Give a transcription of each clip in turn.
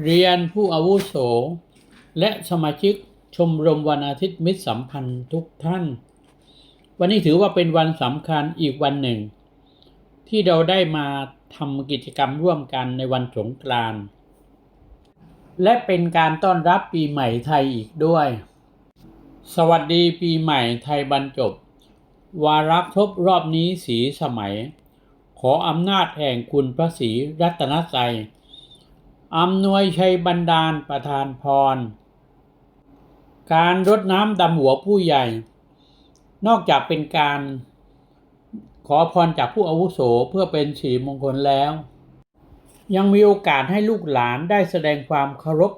เรียนผู้อาวุโส และสมาชิกชมรมวันอาทิตย์มิตรสัมพันธ์ทุกท่าน วันนี้ถือว่าเป็นวันสำคัญอีกวันหนึ่ง ที่เราได้มาทำกิจกรรมร่วมกันในวันสงกรานต์และเป็นการต้อนรับปีใหม่ไทยอีกด้วย สวัสดีปีใหม่ไทยบรรจบ วาระครบรอบนี้สีสมัย ขออำนาจแห่งคุณพระศรีรัตนตรัย อำนวยชัยบันดาลประทานพร การรดน้ำดำหัวผู้ใหญ่ นอกจากเป็นการขอพรจากผู้อาวุโสเพื่อเป็นสีมงคลแล้ว ยังมีโอกาสให้ลูกหลานได้แสดงความเคารพ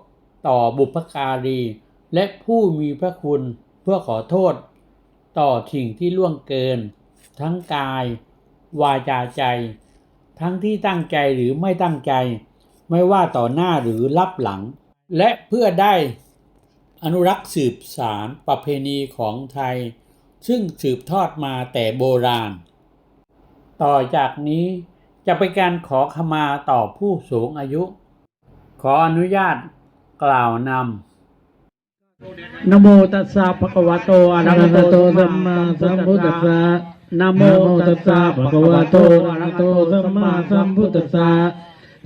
ต่อบุพการี และผู้มีพระคุณเพื่อขอโทษ ต่อสิ่งที่ล่วงเกิน ทั้งกาย วาจาใจ ทั้งที่ตั้งใจหรือไม่ตั้งใจ ไม่ว่าต่อหน้าหรือรับหลัง และเพื่อได้อนุรักษ์สืบสารประเพณีของไทย ซึ่งสืบทอดมาแต่โบราณ ต่อจากนี้จะเป็นการขอขมาต่อผู้สูงอายุ ขออนุญาตกล่าวนำนะโมตัสสะภะคะวะโตอะระอะหะระโตหะโตสัสัมมมามาสัสัมมพุพุททธัธัสสสะสะนะโมนะโมตัตัสสสะสะภะภะคะคะวะวะโตโตอะอะระระหะหะโตโตสัสัมมมามาสัสัมมพุพุททธัธัสสสะสะ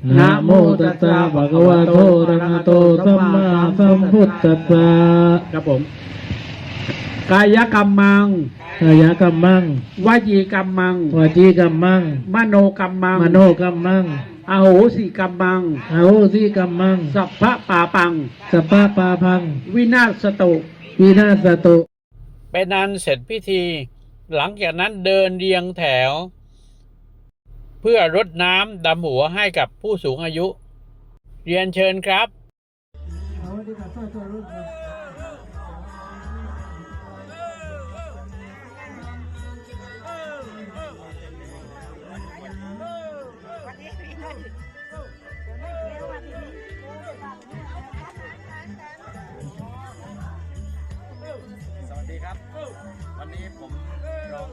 นะนะโมโมตัตัสสสะสะภะภะคะคะวะวะโตโตอะอะระระหะหะโตโตสัสัมมมามาสัสัมมพุพุททธัธัสสสะสะครับผม กายกรรมัง กายกรรมัง วจีกรรมัง วจีกรรมัง มโนกรรมัง มโนกรรมังอโหสิกรรมังอโหสิกรรมัง สัพพะปาปัง สัพพะปาพัง วินาศสตุ วินาศตุเป็นอันเสร็จพิธี หลังจากนั้นเดินเรียงแถว เพื่อรดน้ำดำหัวให้กับผู้สูงอายุ เรียนเชิญครับ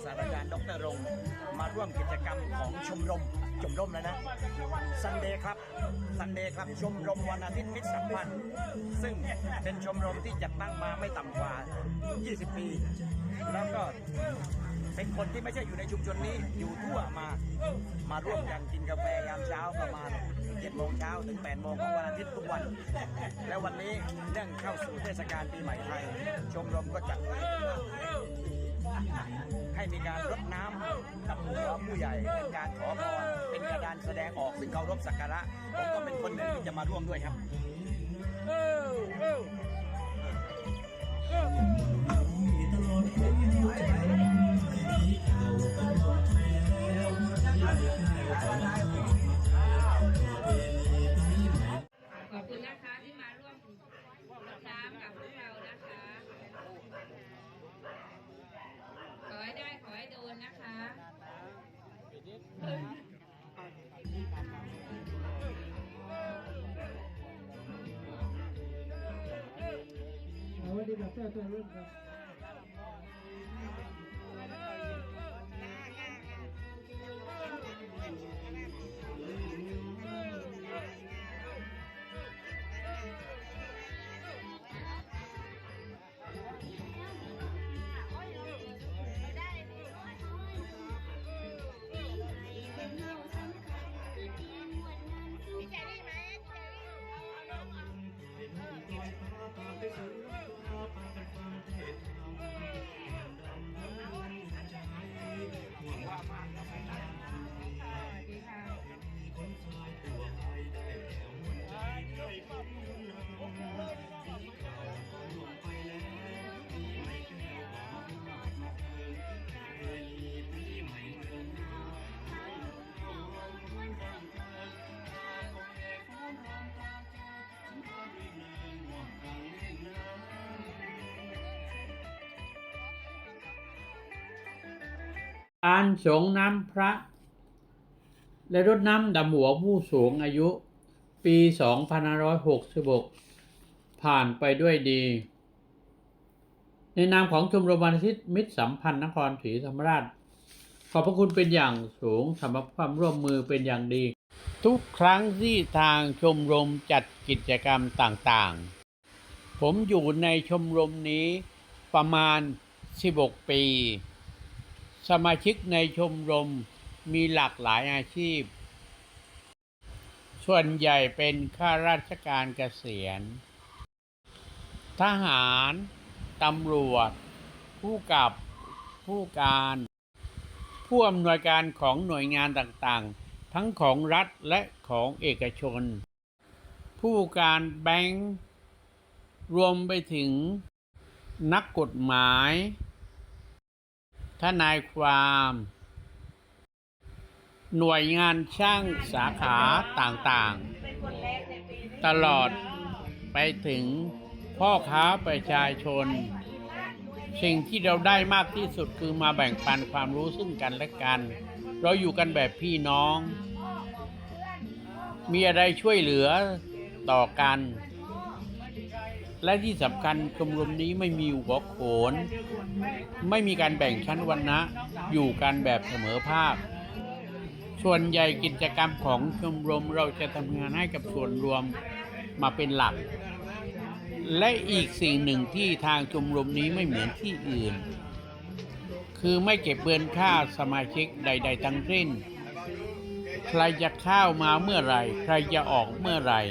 ศาสตราจารย์ดรรงมาร่วมกิจกรรมของชมรมชมรมแล้วนะซันเดย์ครับซันเดย์ครับชมรมวันอาทิตย์มิตรสัมพันธ์ซึ่งเป็นชมรมที่จัดตั้งมาไม่ต่ำกว่า 20 ปี แล้วก็เป็นคนที่ไม่ใช่อยู่ในชุมชนนี้อยู่ทั่วมา มาร่วมกันกินกาแฟยามเช้าประมาณ7โมงเช้าถึง8โมงของวันอาทิตย์ทุกวัน และวันนี้เนื่องเข้าสู่เทศกาลปีใหม่ไทย ชมรมก็จัดให้ มีการรดน้ำกับหัวผู้ใหญ่เป็นการขอพรเป็นการแสดงออกซึ่งเคารพสักการะผมก็เป็นคนหนึ่งที่จะมาร่วมด้วยครับ 那个对对那个ารสงน้ำพระ และรดน้ำดำหัวผู้สูงอายุ ปี2566 ผ่านไปด้วยดี ในนามของชมรมวันอาทิตย์มิตรสัมพันธ์นครศรีธรรมราช ขอบพระคุณเป็นอย่างสูงสำหรับความร่วมมือเป็นอย่างดี ทุกครั้งที่ทางชมรมจัดกิจกรรมต่างๆ ผมอยู่ในชมรมนี้ประมาณ 16 ปี สมาชิกในชมรมมีหลากหลายอาชีพ ส่วนใหญ่เป็นข้าราชการเกษียณ ทหาร ตำรวจ ผู้กับ ผู้การ ผู้อำนวยการของหน่วยงานต่างๆ ทั้งของรัฐและของเอกชน ผู้การแบงค์ รวมไปถึงนักกฎหมาย นายความ หน่วยงานช่างสาขาต่างๆ ตลอดไปถึงพ่อค้าประชาชน สิ่งที่เราได้มากที่สุดคือมาแบ่งปันความรู้ซึ่งกันและกัน เราอยู่กันแบบพี่น้อง มีอะไรช่วยเหลือต่อกัน และที่สำคัญชมรมนี้ไม่มีหัวโขน ไม่มีการแบ่งชั้นวรรณะ อยู่กันแบบเสมอภาค ส่วนใหญ่กิจกรรมของชมรมเราจะทำงานให้กับส่วนรวมมาเป็นหลัก และอีกสิ่งหนึ่งที่ทางชมรมนี้ไม่เหมือนที่อื่น คือไม่เก็บเงินค่าสมาชิกใด ๆ ทั้งสิ้น ใครจะเข้ามาเมื่อไหรใครจะออกเมื่อไหร่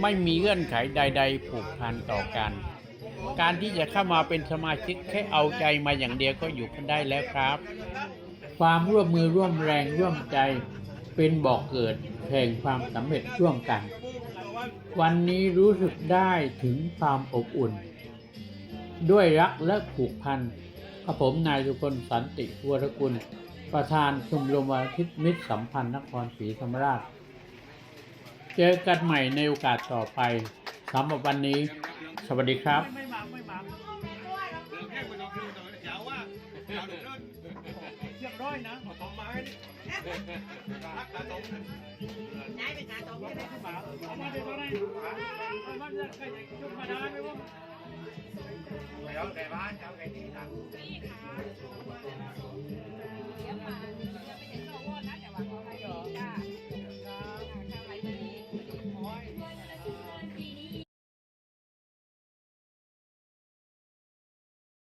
ไม่มีเงื่อนไขใด ๆ ผูกพันต่อกัน การที่จะเข้ามาเป็นสมาชิกแค่เอาใจมาอย่างเดียวก็อยู่กันได้แล้วครับ ความร่วมมือร่วมแรงร่วมใจเป็นบอกเกิดแห่งความสำเร็จร่วมกัน วันนี้รู้สึกได้ถึงความอบอุ่น ด้วยรักและผูกพันกับผมนายสุคนสันติวรกุล ประธานชมรมวันอาทิตย์มิตรสัมพันธ์นครศรีธรรมราช เจอกันใหม่ในโอกาสต่อไปสำหรับวันนี้ สวัสดีครับเดี๋ยวแต่บ้านจะเอาไงดีล่ะ